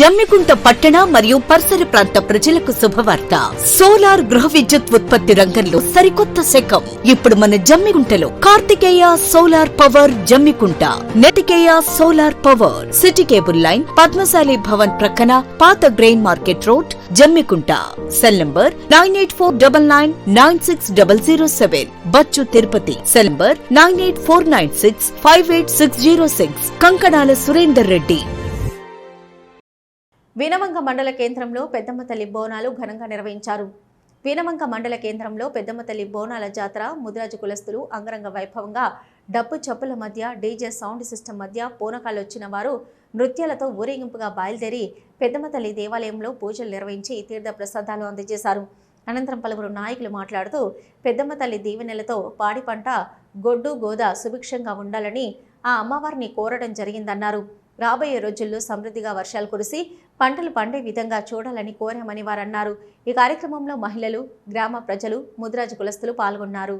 జమ్మికుంట పట్టణ మరియు పరిసర ప్రాంత ప్రజలకు శుభవార్త. సోలార్ గృహ విద్యుత్ ఉత్పత్తి రంగంలో సరికొత్త శకం. ఇప్పుడు మన జమ్మికుంటలో Karthikeya solar power Jammikunta. నెటికేయ solar power. City cable line Padmashali Bhavan ప్రక్కన పాత grain market road Jammikunta. Cell number nine eight four double nine nine six double zero seven. Bachchu Tirupati. Cell number nine eight four nine six five eight six zero six. Kankanala Surender Reddy. Veenavanka మండల కేంద్రంలో పెద్దమ్మ తల్లి బోనాలు ఘనంగా నిర్వహించారు. వీనవంక మండల కేంద్రంలో పెద్దమ్మ తల్లి బోనాల జాతర ముదిరాజు కులస్తులు అంగరంగ వైభవంగా డప్పు చప్పుల మధ్య డీజే సౌండ్ సిస్టమ్ మధ్య పూనకాలు వచ్చిన వారు నృత్యాలతో ఊరేగింపుగా బయలుదేరి పెద్దమ్మ తల్లి దేవాలయంలో పూజలు నిర్వహించి తీర్థ ప్రసాదాలు అందజేశారు. అనంతరం పలువురు నాయకులు మాట్లాడుతూ పెద్దమ్మ తల్లి దీవెనలతో పాడి పంట గొడ్డు గోద సుభిక్షంగా ఉండాలని ఆ అమ్మవారిని కోరడం జరిగిందన్నారు. రాబోయే రోజుల్లో సమృద్ధిగా వర్షాలు కురిసి పంటలు పండే విధంగా చూడాలని కోరామని వారన్నారు. ఈ కార్యక్రమంలో మహిళలు గ్రామ ప్రజలు ముద్రాజు కులస్తులు పాల్గొన్నారు.